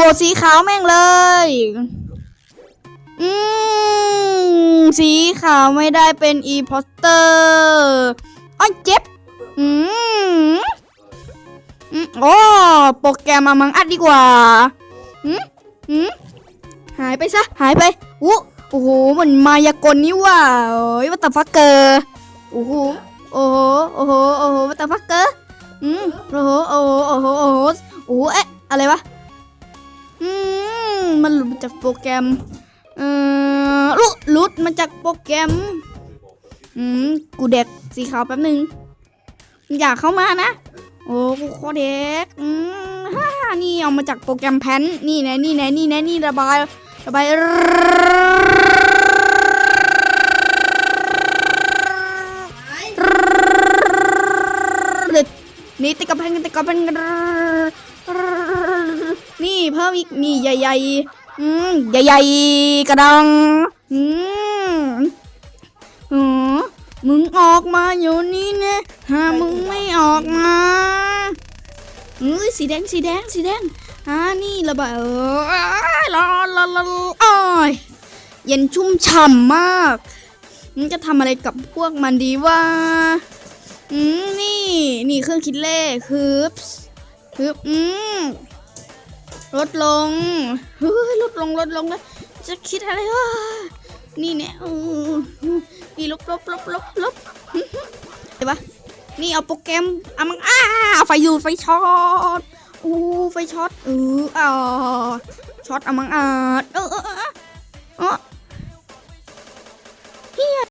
หัวสีขาวแม่งเลย อืม สีขาวไม่ได้เป็นอีพอสเตอร์อ้อยเจ็บอืมอืมโอ้โปรแกรมมามังอัดดีกว่าอืมอืมหายไปซะ หายไปอู้โอ้โหเหมือนมายากลนี่ว่าโอ้ยวัตฟักเกอร์โอ้โหโอ้โหโอ้โหโอ้โหวัตฟักเกอร์อืมโอ้โหโอ้โหโอ้โหโอ้โหโอ้โหเอ๊ะอะไรวะ มันหลุดมาจากโปรแกรม เออหลุดหลุดมาจากโปรแกรม อืม กูเด็กสีขาวแป๊บหนึ่งอยากเข้ามานะ โอ้กูโคเด็ก อืมฮ่านี่เอามาจากโปรแกรมแพนนี่แน่นี่แน่นี่แน่นี่ระบาย ระบายนี่ติดกับแพนติดกับแพนนี่เพิ่มอีกนี่ใหญ่ๆ อืมใหญ่ๆกระดังอืมอืมมึงออกมาอยู่นี่นะถ้ามึงไม่ออกมาเอ้ยสีแดงสีแดงสีแดงอ่านี่ระเบิดเออร้อนร้อนร้อนอ้อยเย็นชุ่มฉ่ำมากมึงจะทำอะไรกับพวกมันดีว่าอืมนี่ นี่เครื่องคิดเลขคือคืออืม ลดลงเฮ้ยลดลงลดลงแล้วจะคิดอะไรวะนี่เนี่ยนี่ลบลบลบลบลบเห็นปะนี่เอาโปรแกรมอามังอ้าไฟอยู่ไฟช็อตอู้ไฟช็อตเอออ่าช็อตอามังอาดเออเออเออ